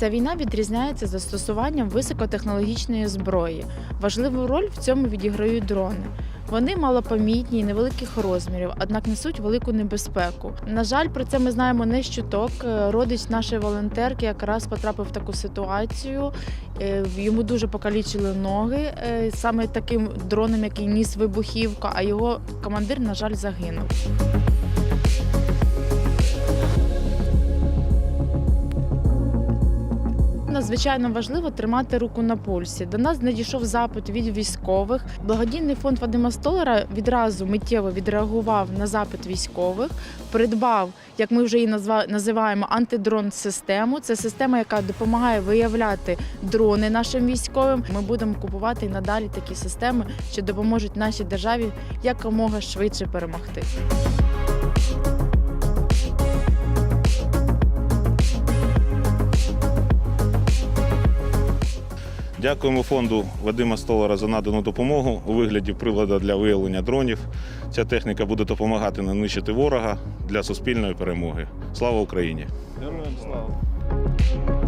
Ця війна відрізняється застосуванням високотехнологічної зброї. Важливу роль в цьому відіграють дрони. Вони малопомітні і невеликих розмірів, однак несуть велику небезпеку. На жаль, про це ми знаємо не з чуток. Е, Родич нашої волонтерки якраз потрапив в таку ситуацію. Е, Йому дуже покалічили ноги е, саме таким дроном, який ніс вибухівку, а його командир, на жаль, загинув. Надзвичайно важливо тримати руку на пульсі. До нас надійшов запит від військових. Благодійний фонд Вадима Столара відразу миттєво відреагував на запит військових, придбав, як ми вже її називаємо, антидрон-систему. Це система, яка допомагає виявляти дрони нашим військовим. Ми будемо купувати і надалі такі системи, що допоможуть нашій державі якомога швидше перемогти. Дякуємо фонду Вадима Столара за надану допомогу у вигляді прилада для виявлення дронів. Ця техніка буде допомагати нанищити ворога для суспільної перемоги. Слава Україні! Героям слава!